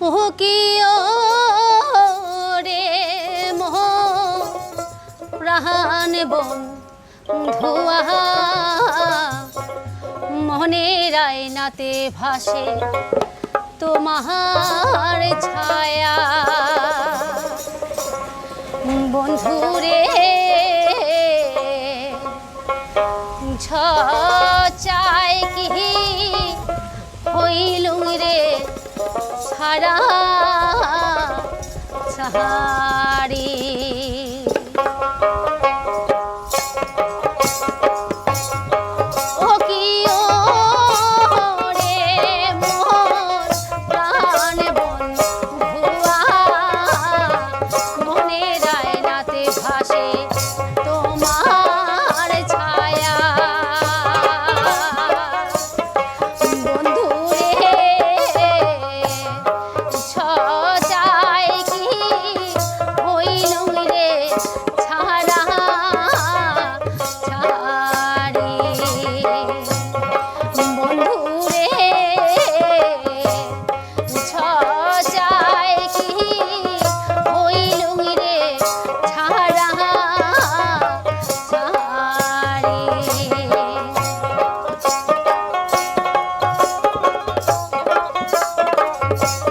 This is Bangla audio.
হুকিও রে মোহ প্রাণ বন ধোয়া মনে রায়নাতে ভাসে তোমার ছায়া। বন্ধুরে ছাড়া ছাড়া Oh.